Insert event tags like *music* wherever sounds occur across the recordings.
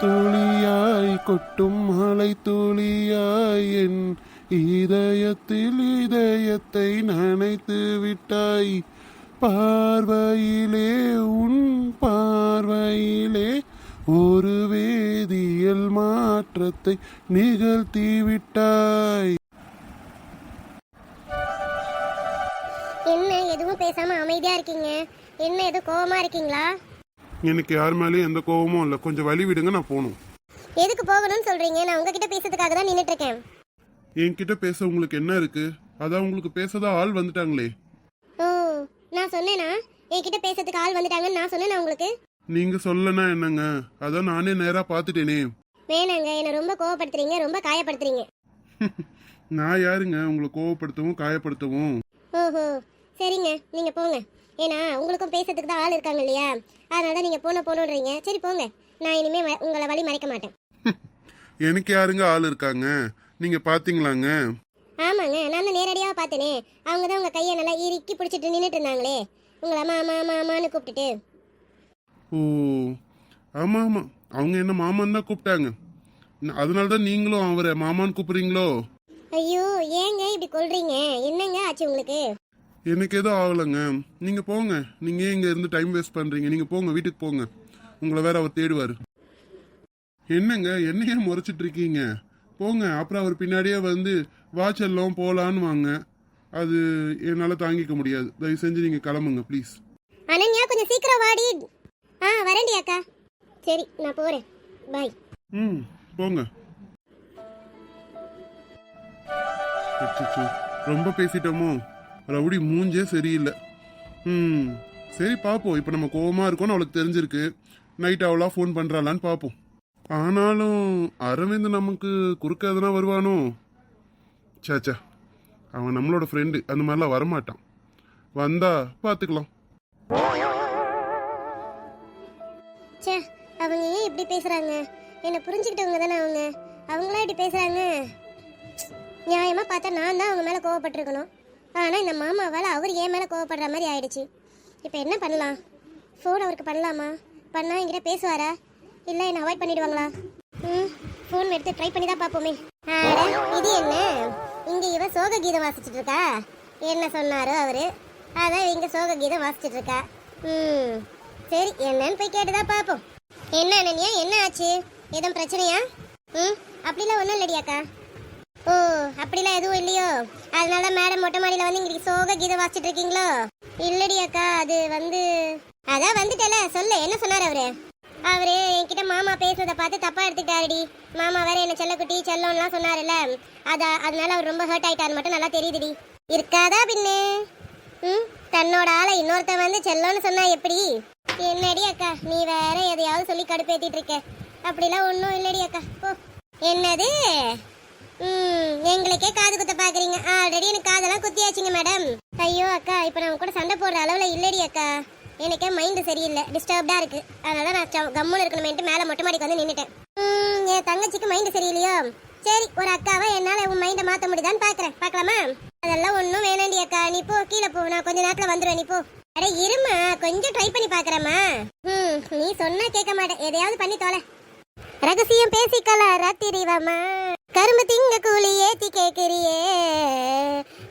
துளியாய் கொட்டும் மலை துளியாய் என் இதயத்தில் இதயத்தை நனைத்து விட்டாய். பார்வையிலே உன் பார்வையிலே ஒரு வேதியியல் மாற்றத்தை நிகழ்த்தி விட்டாய். என்ன எதுவும் பேசாம அமைதியா இருக்கீங்க? என்ன எதுவும் கோபமா இருக்கீங்களா? எனக்கு யார் மேலேயும் எந்த கோவமும் இல்லை. கொஞ்சம் வழி விடுங்க நான் போகணும். எதுக்கு போகணும்னு சொல்றீங்க? நான் உங்ககிட்ட பேசுறதுக்காக தான் நின்னுட்டு இருக்கேன் என்கிட்ட பேச உங்களுக்கு என்ன இருக்கு? அதான் உங்களுக்கு பேசதான் ஆள் வந்துட்டாங்களே. ஓ நான் சொன்னேனா? என்கிட்ட பேசுறதுக்கு ஆள் வந்துட்டாங்கன்னு நான் சொன்னேனா உங்களுக்கு? நீங்க சொல்லனா என்னங்க? அதான் நானே நேரா பார்த்துட்டேனே. வேணாங்க என்னை ரொம்ப கோவப்படுத்துறீங்க ரொம்ப காயப்படுத்துறீங்க. *laughs* நான் யாருங்க? உங்களை கோவப்படுத்தவும் காயப்படுத்தவும். ஓஹோ சரிங்க நீங்க போங்க. ஏன்னா உங்களுக்கும் பேசுறதுக்கு தான் ஆள் இருக்காங்க இல்லையா? அதனால தான் நீங்க போன போகணுன்றீங்க சரி போங்க. நான் இனிமே வ- உங்களை வழி மறைக்க மாட்டேன். *laughs* எனக்கு யாருங்க ஆள் இருக்காங்க? நீங்க பாத்தீங்களாங்க? ஆமாங்க நான் தான் நேரடியாக பார்த்தேனே. அவங்க தான் உங்க கையை நல்லா இறுக்கி பிடிச்சிட்டு நின்றுட்டு இருந்தாங்களே. உங்களை மாமா மாமான்னு கூப்பிட்டுட்டு. ஓ ஆமா ஆமா. அவங்க என்ன மாமான்னு தான் கூப்பிட்டாங்க. அதனால தான் நீங்களும் அவரை மாமான்னு கூப்பிடுறீங்களோ? ஐயோ ஏங்க இப்படி கொல்றீங்க? என்னங்க ஆச்சு உங்களுக்கு? எனக்கு எதுவும் ஆகலைங்க. நீங்க போங்க. நீங்க ஏன் இங்க இருந்து டைம் வேஸ்ட் பண்றீங்க? நீங்க போங்க வீட்டுக்கு போங்க. உங்களை வேற அவர் தேடுவாரு. என்னங்க? என்னையே முறைச்சிட்டு இருக்கீங்க. போங்க. அப்புறம் அவர் பின்னாடியே வந்து வாட்செல்லாம் போலான்னு வாங்க. அது என்னால தாங்கிக்க முடியாது. தயவு செஞ்சு நீங்க கிளம்புங்க ப்ளீஸ் அனன்யா கொஞ்சம் சீக்கிரம் வாடி. ஆ வரேன்டி அக்கா. சரி நான் போறேன். பாய் ம் போங்க. ரொம்ப பேசிட்டோமோ? ரவுடி மூஞ்சே சரியில்லை. ம் சரி பார்ப்போம் இப்போ நம்ம கோவமாக இருக்கோம்னு அவளுக்கு தெரிஞ்சிருக்கு. நைட் அவளா ஃபோன் பண்ணுறாளான்னு பார்ப்போம் ஆனாலும் அரவிந்த் நமக்கு குறுக்க எதனா வருவானோ? சாச்சா அவன் நம்மளோட ஃப்ரெண்டு அந்த மாதிரிலாம் வரமாட்டான். வந்தா பார்த்துக்கலாம் ச்சே அவங்க ஏன் இப்படி பேசுறாங்க? என்னை புரிஞ்சுக்கிட்டவங்க தானே அவங்க? அவங்களா இப்படி பேசுறாங்க. நியாயமா பார்த்தா நான் தான் அவங்க மேல கோவப்பட்டிருக்கணும். ஆனால் இந்த மாமாவால் அவர் ஏன் மேலே கோவப்படுற மாதிரி ஆயிடுச்சு. இப்போ என்ன பண்ணலாம்? ஃபோன் அவருக்கு பண்ணலாமா? பண்ணால் என்கிட்ட பேசுவாரா? இல்லை என்னை அவாய்ட் பண்ணிடுவாங்களா? ம் ஃபோன் எடுத்து ட்ரை பண்ணி தான் பார்ப்போமே. அட இது என்ன? இங்கே இவ சோக கீதம் வாசிச்சுட்டு இருக்கா? என்ன சொன்னாரோ அவர்? அதான் இங்கே சோக கீதம் வாசிச்சுட்டு இருக்கா. ம் சரி என்னன்னு போய் கேட்டுதான் பார்ப்போம். என்ன அனன்யா என்ன ஆச்சு? எதுவும் பிரச்சனையா? ம் அப்படிலாம் ஒன்றும் இல்லடியாக்கா ஓ அப்படிலாம் எதுவும் இல்லையோ? அதனால மேடம் மொட்டை மாடியில் வந்து இங்கே சோக கீதம் வாசிச்சுட்டு இருக்கீங்களோ? இல்லடி அக்கா அது வந்து அதான் வந்துட்டல சொல்லு என்ன சொன்னார் அவரு? அவரு என்கிட்ட மாமா பேசுறதை பார்த்து தப்பா எடுத்துக்கிட்டாருடி. மாமா வேற என்ன செல்லக்குட்டி செல்லம்லாம் சொன்னார்ல அத அதனால அவர் ரொம்ப ஹர்ட் ஆயிட்டாரு மட்டும் நல்லா தெரியுதுடி. இருக்காதா பின்னே? ம் தன்னோட ஆளை இன்னொருத்தன் வந்து செல்லம்னு சொன்னா எப்படி? என்னடி அக்கா நீ வேற எதையாவது சொல்லி கடுப்பேத்திட்டு இருக்க. அப்படிலாம் ஒன்றும் இல்லடி அக்கா. போ. என்னது? ம் எங்களுக்கே காது குத்த பாக்குறீங்க. ஆல்ரெடி எனக்கு காதெல்லாம் குத்தியாச்சுங்க மேடம் ஐயோ அக்கா இப்போ நான் கூட சண்டை போடுற அளவுல இல்லடி அக்கா. எனக்கே மைண்ட் சரியில்லை. டிஸ்டர்ப்டா இருக்கு. அதனால நான் கம்முன்னு இருக்கணுமேன்ட்டு மேலே மொட்டை மாடிக்கு வந்து நின்னுட்டேன். ம், என் தங்கச்சிக்கு மைண்ட் சரியில்லையோ? சரி ஒரு அக்காவை என்னால உன் மைண்டை மாத்த முடியுதான்னு பாக்குறேன். பார்க்கலாமா அதெல்லாம் ஒன்றும் வேணாண்டி அக்கா. நீ போ கீழே போ. நான் கொஞ்ச நேரத்துல வந்துடுவேன் நீ போ. அட இருமா. கொஞ்சம் ட்ரை பண்ணி பாக்குறேம்மா. ம் நீ சொன்னா கேட்க மாட்டேன். எதையாவது பண்ணி தொலை. ரகசியம் பேசிக்கல ராத்திரிவாமா கரும்பு திங்க கூலி ஏத்தி கேக்குறியே.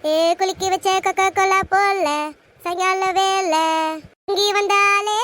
ஏ குலுக்கி வச்ச கொக்கா கோலா போல சாயங்கால வேலை இங்கே வந்தாலே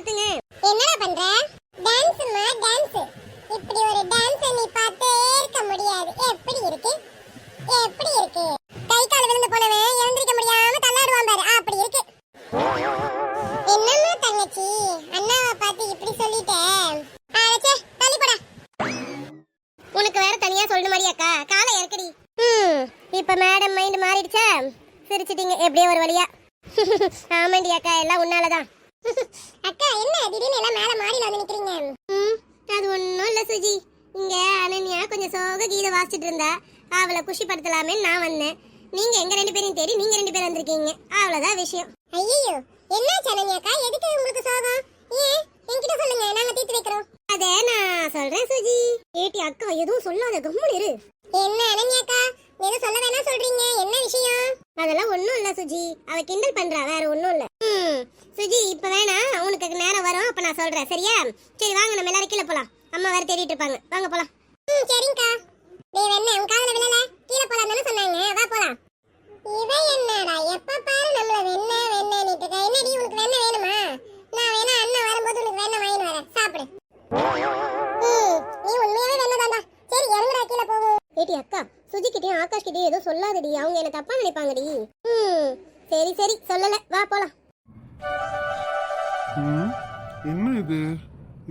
நிறுத்துங்க. என்னடா பண்ற? டான்ஸ்மா டான்ஸ் இப்படி ஒரு டான்ஸ் நீ பார்த்தே இருக்க முடியாது. எப்படி இருக்கு? எப்படி இருக்கு? கை கால் விழுந்து போனவன் எழுந்திருக்க முடியாம தள்ளாடுவான் பாரு. அப்படி இருக்கு. என்னம்மா தங்கச்சி? அண்ணாவை பார்த்து இப்படி சொல்லிட்டேன் அழைச்சே தள்ளி போடா. உனக்கு வேற தனியா சொல்லணும் மாதிரியாக்கா காலை இறக்கடி. ம் இப்போ மேடம் மைண்ட் மாறிடுச்சா? சிரிச்சிட்டீங்க எப்படியோ ஒரு வழியா. *laughs* ஆமாண்டி அக்கா எல்லாம் உன்னாலதான். *laughs* அக்கா என்ன திடீர்னு எல்லாம் மேல மாடியில வந்து நிக்கிறீங்க? ம் அது ஒன்றும் இல்லை சுஜி. இங்க அனன்யா கொஞ்சம் சோக கீதை வாசிச்சுட்டு இருந்தா. அவளை குஷிப்படுத்தலாமே நான் வந்தேன். நீங்க எங்க ரெண்டு பேரையும் தேடி நீங்க ரெண்டு பேரும் வந்திருக்கீங்க. அவ்வளவுதான் விஷயம். ஐயோ என்ன சனன்யாக்கா எதுக்கு உங்களுக்கு சோகம்? ஏன்? என்கிட்ட சொல்லுங்க நாங்க தீர்த்து வைக்கிறோம். அதே நான் சொல்றேன் சுஜி. ஏட்டி அக்கா எதுவும் சொல்லாத கம்முனு இரு. என்ன அனன்யாக்கா? எதுவும் சொல்ல வேணாம் சொல்றீங்க. என்ன விஷயம்? அதெல்லாம் ஒண்ணும் இல்ல சுஜி. அவ கிண்டல் பண்றா வேற ஒண்ணும் இல்ல. ம். சுஜி இப்ப வேணா உனக்கு நேரம் வரும். அப்ப நான் சொல்றேன். சரியா? சரி வாங்க நம்ம எல்லாரும் கீழே போலாம். அம்மா வேற தேடிட்டு இருப்பாங்க. வாங்க போலாம். ம் சரிங்கக்கா. டேய் வெண்ணே உன் காதுல விழல? கீழே போலாம் தானே சொன்னாங்க. வா போலாம். இவ என்னடா எப்ப பாரு நம்மள வெண்ணே வெண்ணே நீட்டுக்க. என்னடி உனக்கு வெண்ணெய் வேணுமா? நான் வேணா அண்ணன் வரும்போது உனக்கு வெண்ணெய் வாங்கிட்டு வரேன். எதுவும் சொல்லாதடி. அவங்க என்ன தப்பா நினைப்பாங்கடி. ம் சரி சரி சொல்லல. வா போலாம். என்ன இது?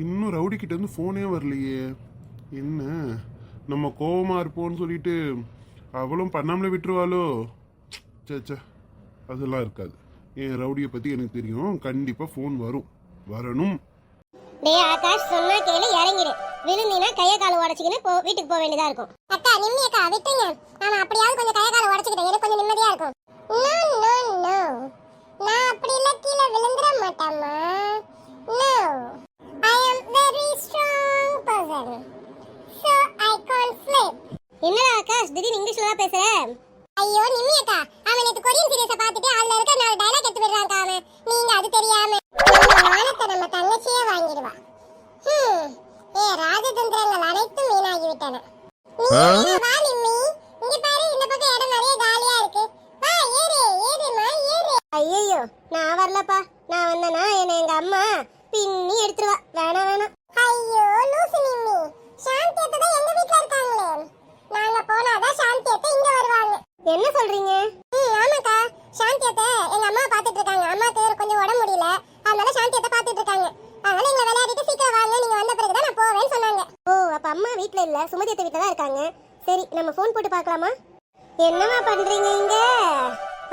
இன்னும் ரவுடி கிட்ட இருந்து ஃபோனே வரலையே. என்ன? நம்ம கோவமா இருப்போம்னு சொல்லிட்டு அவளும் பண்ணாமலே விட்டுருவாளோ? ச்சே ச்சே. அதெல்லாம் இருக்காது. என் ரவுடியை பத்தி எனக்கு தெரியும். கண்டிப்பா ஃபோன் வரும். வரணும். டேய் ஆகாஷ் சொன்னா கேளு இறங்கிடு. விழுந்தினா கைய கால உடச்சிக்கின்னு போ வீட்டுக்கு போக வேண்டியதா இருக்கும். அக்கா நிம்மி அக்கா விட்டுங்க நான் அப்படியாவது கொஞ்சம் கைய கால உடைச்சுக்கிட்டேன் எனக்கு கொஞ்சம் நிம்மதியா இருக்கும். No no no. நான் அப்படி இல்ல கீழே விழுந்துட மாட்டேம்மா. No. I am very strong person so I can't slip என்னடா ஆகாஷ் திடீர்னு இங்கிலீஷ்ல பேசுற? ஐயோ நிம்மி அக்கா அவன் நேத்து கொரியன் சீரியஸ பார்த்துட்டு அதுல இருக்க நாலு டயலாக் எடுத்து விடுறாங்க அவன். நீங்க அது தெரியாம. மானத்தை நம்ம தங்கச்சியே வாங்கிடுவா. ஏ ராஜதந்திரங்கள் அனைத்தும் வீணாகி விட்டன நீ ஐயோ நான் வரலப்பா. நான் வந்தேனா என்ன எங்க அம்மா பின்னி எடுத்துருவா. வேணாம் வேணாம். ஐயோ லூசு நிம்மி. சாந்தி அத்தை தான் எங்க வீட்ல இருக்காங்களே? நாங்க போனாதான் சாந்தி அத்தை இங்க வருவாங்க. என்ன சொல்றீங்க? ம் ஆமாக்கா. சாந்தி அத்தை எங்க அம்மா பாத்துட்டு இருக்காங்க. அம்மாக்கு கொஞ்சம் உடம்பு முடியல. அதனால சாந்தி அத்தை பாத்துட்டு இருக்காங்க. அதனால எங்க விளையாடிட்டு சீக்கிரம் வாங்க. நீங்க வந்த பிறகு தான் நான் போவேன்னு சொன்னாங்க. ஓ அப்ப அம்மா வீட்ல இல்ல. சுமதி அத்தை வீட்ல தான் இருக்காங்க. சரி நம்ம ஃபோன் போட்டு பார்க்கலாமா? என்னம்மா பண்றீங்க இங்க?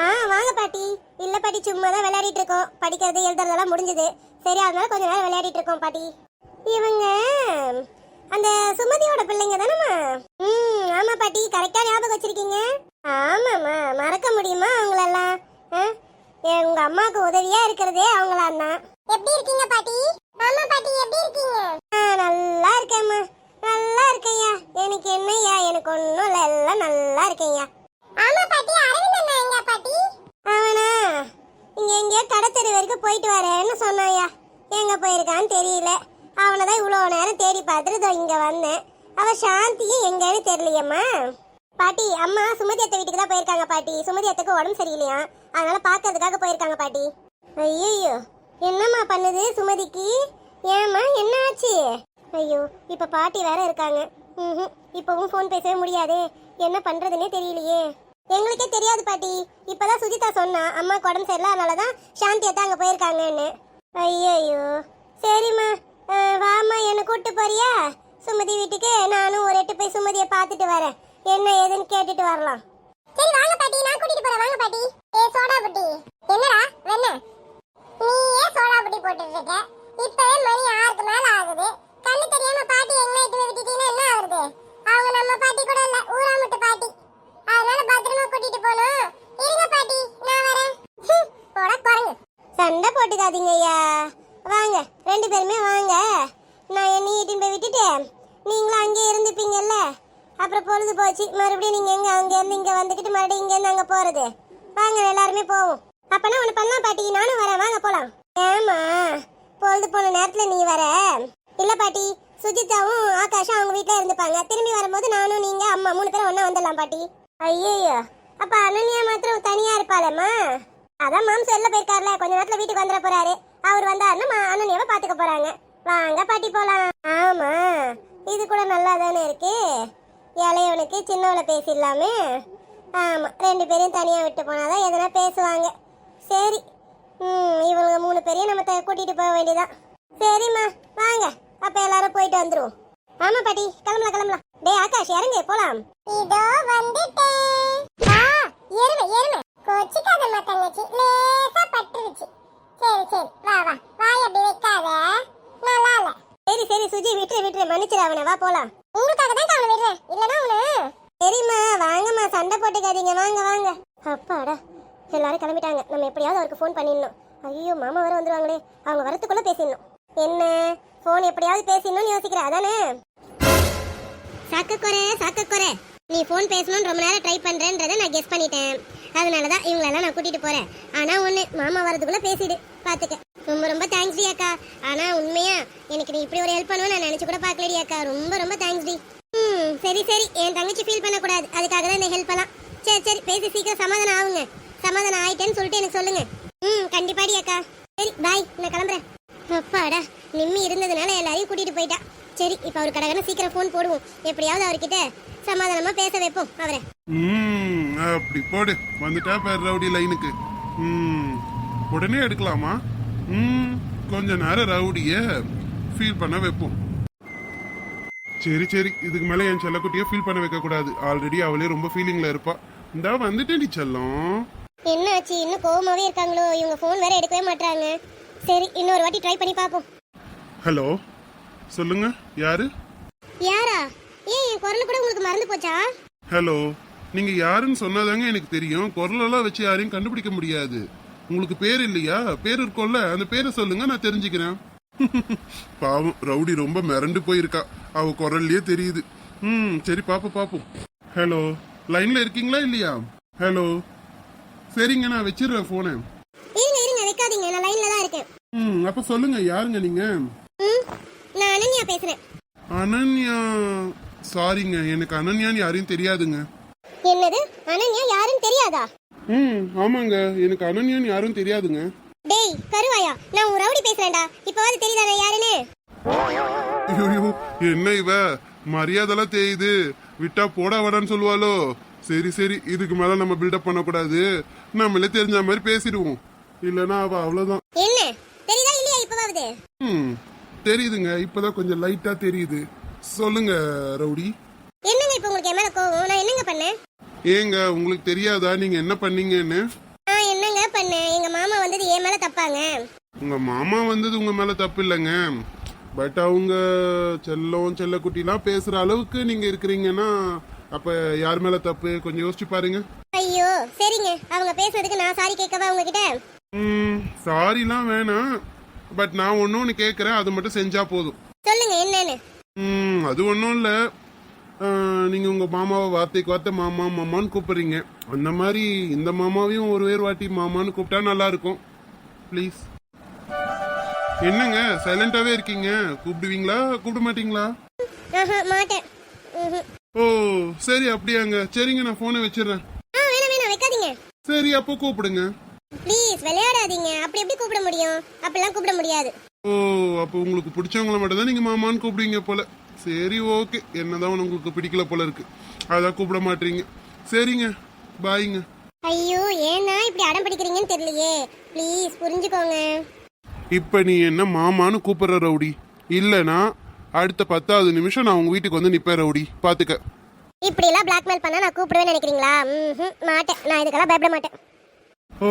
ஆ வாங்க பாட்டி. இல்ல பாட்டி சும்மா தான் விளையாடிட்டு இருக்கோம். படிக்கிறது எழுதுறதெல்லாம் முடிஞ்சது. சரி அதனால கொஞ்ச நேரம் விளையாடிட்டு இருக்கோம் பாட்டி. இவங்க அந்த சுமதியோட பிள்ளைங்க தானம்மா? ம் ஆமா பாட்டி கரெக்டா ஞாபகம் வச்சிருக்கீங்க. ஆமாம்மா மறக்க முடியுமா அவங்களெல்லாம்? ஆ? எங்க அம்மாவுக்கு உதவியா இருக்கிறதே அவங்களாம் தான். எப்படி இருக்கீங்க பாட்டி? ஆமா பாட்டி எப்படி இருக்கீங்க? ஆ, நல்லா இருக்கேம்மா. நல்லா இருக்கேய்யா எனக்கு என்னய்யா? எனக்கு ஒன்றும் இல்லை எல்லாம் நல்லா இருக்கேய்யா ஆமா பாட்டி அரவிந்த் அண்ணா எங்க பாட்டி? அவனா இங்க எங்கேயோ கடத்தெரு வரைக்கும் போயிட்டு வரேன்னு சொன்னாயா. எங்க போயிருக்கான்னு தெரியல. அவனை தான் இவ்வளோ நேரம் தேடி பார்த்துட்டு இங்க வந்தேன். அவ சாந்தியும் எங்கன்னு தெரியலையம்மா. பாட்டி அம்மா சுமதி அத்தை வீட்டுக்கு தான் போயிருக்காங்க பாட்டி. சுமதி அத்தைக்கு உடம்பு சரியில்லையா? அதனால பார்க்கறதுக்காக போயிருக்காங்க பாட்டி. ஐயோ என்னம்மா பண்ணுது சுமதிக்கு? ஏம்மா என்ன ஆச்சு? ஐயோ இப்ப பாட்டி வேற இருக்காங்க. ம்ஹும். இப்பவும் ஃபோன் பேசவே முடியாதே. என்ன பண்றதுன்னே தெரியலையே. எங்களுக்கே தெரியாது பாட்டி. இப்பதான் சுஜிதா சொன்னா அம்மா உடம்பு சரியில்லை அதனாலதான் சாந்தி அத்தை அங்க போயிருக்காங்கன்னு. ஐயோ சரிம்மா. வாமா வாம்மா என்ன கூட்டு போறியா? சுமதி வீட்டுக்கு நானும் ஒரு எட்டு போய் சுமதியை பார்த்துட்டு வரேன். என்ன ஏதுன்னு கேட்டுட்டு வரலாம். சரி வாங்க பாட்டி. நான் கூட்டிட்டு போறேன். வாங்க பாட்டி. ஏ சோடா புட்டி. என்னடா வெண்ண நீ ஏன் சோடா புட்டி போட்டுட்டு இருக்க இப்பவே மணி ஆறுக்கு மேல ஆகுது. கண்ணு தெரியாம பாட்டி எங்க இட்டு விட்டுட்டீங்கன்னா என்ன ஆகுது அவங்க நம்ம பாட்டி கூட இல்ல ஊராமுட்டு பாட்டி அதனால பத்திரமா கூட்டிட்டு போகணும் இருங்க பாட்டி நான் வரேன் ஹம், போடா குரங்கு சண்டை போட்டுக்காதீங்க ஐயா. வாங்க ரெண்டு பேருமே வாங்க. நான் என்னை இட்டுன்னு போய் விட்டுட்டு நீங்களும் அங்கேயே இருந்துப்பீங்கல்ல? அப்புறம் பொழுது போச்சு. மறுபடியும் நீங்கள் எங்கே? அங்கேருந்து இங்கே வந்துக்கிட்டு மறுபடியும் இங்கேருந்து அங்கே போகிறது வாங்க எல்லாருமே போவோம். அப்போனா ஒன்று பண்ணலாம் பாட்டி. நானும் வரேன். வாங்க போகலாம் ஏமா பொழுது போன நேரத்தில் நீ வர? இல்லை பாட்டி சுஜிதாவும் ஆகாஷும் அவங்க வீட்டில் இருந்துப்பாங்க. திரும்பி வரும்போது நானும் நீங்கள் அம்மா மூணு பேரும் ஒன்றா வந்துடலாம் பாட்டி. ஐயோ அப்போ அனன்யா மாத்திரம் தனியாக இருப்பாளேம்மா? அதான் மாம்சம் வெளில போயிருக்காருல கொஞ்ச நேரத்துல வீட்டுக்கு வந்துட போறாரு. அவர் வந்தாருன்னா மா- பாத்துக்க போறாங்க. வாங்க பாட்டி போலாம். ஆமா இது கூட நல்லா தானே இருக்கு? இளையவனுக்கு சின்னவளை பேசிடலாமே. ஆமா ரெண்டு பேரையும் தனியா விட்டு போனாதான் எதனா பேசுவாங்க. சரி ம் இவங்க மூணு பேரையும் நம்ம கூட்டிட்டு போக வேண்டியதான் சரிம்மா வாங்க. அப்ப எல்லாரும் போயிட்டு வந்துருவோம். ஆமா பாட்டி கிளம்பலாம் கிளம்பலாம். டேய் ஆகாஷ் இறங்கு போலாம். இதோ வந்துட்டேன். ஆ எருமை எருமை கோச்சிக்காதம்மா தங்கச்சி லேசா பட்டுருச்சு. சரி சரி வா வா. வாய் அப்படி வைக்காத. நல்லா இல்ல. சரி சரி சுஜி விட்டுரு விட்டுரு. மன்னிச்சிரு அவனை. வா போலாம். உங்களுக்காக தான் அவனை விடுறேன். இல்லனா உன சரிம்மா வாங்கம்மா. சண்டை போட்டுக்காதீங்க. வாங்க வாங்க. அப்பாடா. எல்லாரும் கிளம்பிட்டாங்க. நம்ம எப்படியாவது அவருக்கு ஃபோன் பண்ணிடணும். ஐயோ மாமா வர வந்துருவாங்களே. அவங்க வரத்துக்குள்ள பேசிடணும். என்ன? ஃபோன் எப்படியாவது பேசிடணும்னு யோசிக்கிற. அதானே? சாக்கக்குறை சாக்கக்குறை நீ ஃபோன் பேசணும்னு ரொம்ப நேரம் ட்ரை பண்றேன்றதை நான் கெஸ் பண்ணிட்டேன். அதனால தான் இவங்களெல்லாம் நான் கூட்டிட்டு போறேன். ஆனா ஒன்று மாமா வரதுக்குள்ள பேசிடு பார்த்துக்க ரொம்ப ரொம்ப தேங்க்ஸ் டி அக்கா. ஆனா உண்மையா எனக்கு நீ இப்படி ஒரு ஹெல்ப் பண்ணுவேன்னு நான் நினைச்சு கூட பார்க்கலடி அக்கா. ரொம்ப ரொம்ப தேங்க்ஸ் டி. ம் சரி சரி. என் தங்கச்சி ஃபீல் பண்ணக்கூடாது. அதுக்காக தான் இந்த ஹெல்ப் எல்லாம். சரி சரி. பேசி சீக்கிரம் சமாதானம் ஆகுங்க. சமாதானம் ஆயிட்டேன்னு சொல்லிட்டு எனக்கு சொல்லுங்க. ம் கண்டிப்பாடி அக்கா. சரி பாய் நான் கிளம்புறேன். அப்பாடா நிம்மி இருந்ததுனால எல்லாரையும் கூட்டிட்டு போயிட்டா. சரி இப்போ அவர் கடகன சீக்கிரம் ஃபோன் போடுவோம். எப்படியாவது அவர்கிட்ட சமாதானமா பேச வைப்போம் அவரை. ம் அப்படி போடு. வந்துட்டா பேர் ரவுடி லைனுக்கு. ம் உடனே எடுக்கலாமா? ம் கொஞ்ச நேரம் ரவுடிய ஃபீல் பண்ண வைப்போம். சரி சரி இதுக்கு மேல என் செல்லக்குட்டிய ஃபீல் பண்ண வைக்க கூடாது ஆல்ரெடி அவளே ரொம்ப ஃபீலிங்ல இருப்பா. இந்தா வந்துட்டேன் செல்லம். என்னாச்சு? இன்னும் கோவமாவே இருக்காங்களோ? இவங்க ஃபோன் வேற எடுக்கவே மாட்டாங்க சரி இன்னொரு வாட்டி ட்ரை பண்ணி பார்ப்போம் ஹலோ சொல்லுங்க யாரு? யாரா? ஏன் என் குரல் கூட உங்களுக்கு மறந்து போச்சா? ஹலோ நீங்க யாருன்னு சொன்னாதாங்க எனக்கு தெரியும். குரலெல்லாம் வச்சு யாரையும் கண்டுபிடிக்க முடியாது. உங்களுக்கு பேர் இல்லையா? பேர் இருக்கும்ல. அந்த பேரை சொல்லுங்க நான் தெரிஞ்சுக்கிறேன். *laughs* பாவம் ரவுடி ரொம்ப மிரண்டு போயிருக்கா. அவ குரல்லயே தெரியுது. ம் சரி பாப்போம் பாப்போம். ஹலோ லைன்ல இருக்கீங்களா இல்லையா? ஹலோ சரிங்க நான் வச்சிடுறேன் போனை இருங்க இருங்க வைக்காதீங்க. நான் லைன்ல தான் இருக்கேன். ம் அப்ப சொல்லுங்க யாருங்க நீங்க? நான் அனன்யா பேசுறேன். அனன்யா சாரிங்க. எனக்கு அனன்யான்னு யாரையும் தெரியாதுங்க. என்னது? அனன்யா யாருன்னு தெரியாதா? ம் ஆமாங்க. எனக்கு அனன்யான்னு யாரும் தெரியாதுங்க. டேய் கருவாயா நான் உன் ரவுடி பேசுறேன்டா. இப்போவாது தெரியுதா நான் யாருன்னு? ஐயோ என்ன இவ? மரியாதைலாம் தெரியுது விட்டா போடா வாடான்னு சொல்லுவாளோ? சரி சரி இதுக்கு மேல நம்ம பில்டப் பண்ணக்கூடாது. நம்மளே தெரிஞ்ச மாதிரி பேசிடுவோம். இல்லனா அவ அவ்வளவுதான். என்ன? தெரியுதா இல்லையா இப்போவாவது? ம் தெரியுதுங்க. இப்பதான் கொஞ்சம் லைட்டா தெரியுது. சொல்லுங்க ரவுடி. என்னங்க இப்போ உங்களுக்கு என் மேல கோவம்? நான் என்னங்க பண்ணேன்? ஏங்க உங்களுக்கு தெரியாதா? நீங்க என்ன பண்ணீங்கன்னு? நான் என்னங்க பண்ணேன்? எங்க மாமா வந்தது என் மேல தப்பாங்க. உங்க மாமா வந்தது உங்க மேல தப்பு இல்லைங்க. பட் அவங்க செல்லம் செல்லக்குட்டிலாம் பேசுற அளவுக்கு நீங்க இருக்கிறீங்கன்னா அப்ப யார் மேல தப்பு? கொஞ்சம் யோசிச்சு பாருங்க. ஐயோ சரிங்க. அவங்க பேசுறதுக்கு நான் சாரி கேட்கவா உங்ககிட்ட? ம் சாரிலாம் வேணாம். பட் நான் ஒன்று ஒன்று கேட்குறேன் அது மட்டும் செஞ்சா போதும். சொல்லுங்க என்னன்னு? ம் அது ஒன்றும் இல்லை. நீங்கள் உங்கள் மாமாவை வார்த்தைக்கு வார்த்தை மாமா மாமான்னு கூப்பிடுறீங்க. அந்த மாதிரி இந்த மாமாவையும் ஒரு வேறு வாட்டி மாமான்னு கூப்பிட்டா நல்லா இருக்கும் ப்ளீஸ் என்னங்க சைலண்டாகவே இருக்கீங்க? கூப்பிடுவீங்களா? கூப்பிட மாட்டீங்களா. ஓ சரி அப்படியாங்க. சரிங்க நான் ஃபோனை வச்சிடுறேன். சரி அப்போ கூப்பிடுங்க. ப்ளீஸ் விளையாடாதீங்க. அப்படி எப்படி கூப்பிட முடியும்? அப்படிலாம் கூப்பிட முடியாது. ஓ அப்போ உங்களுக்கு பிடிச்சவங்கள மட்டும் தான் நீங்க மாமான்னு கூப்பிடுவீங்க போல. சரி ஓகே. என்னதான் உங்களுக்கு பிடிக்கல போல இருக்கு. அதான் கூப்பிட மாட்டீங்க. சரிங்க. பாய்ங்க. ஐயோ ஏன்னா இப்படி அடம் பிடிக்கிறீங்கன்னு தெரியலையே. ப்ளீஸ் புரிஞ்சுக்கோங்க. இப்ப நீ என்ன மாமான்னு கூப்பிடுற ரவுடி? இல்லனா அடுத்த பத்தாவது நிமிஷம் நான் உங்க வீட்டுக்கு வந்து நிப்பேன் ரவுடி. பாத்துக்க. இப்படி எல்லாம் பிளாக்மெயில் பண்ணா நான் கூப்பிடுவேன்னு நினைக்கிறீங்களா? ம்ஹும், மாட்டேன். நான் இதுக்கெல்லாம் பயப்பட மாட்டேன். ஓ.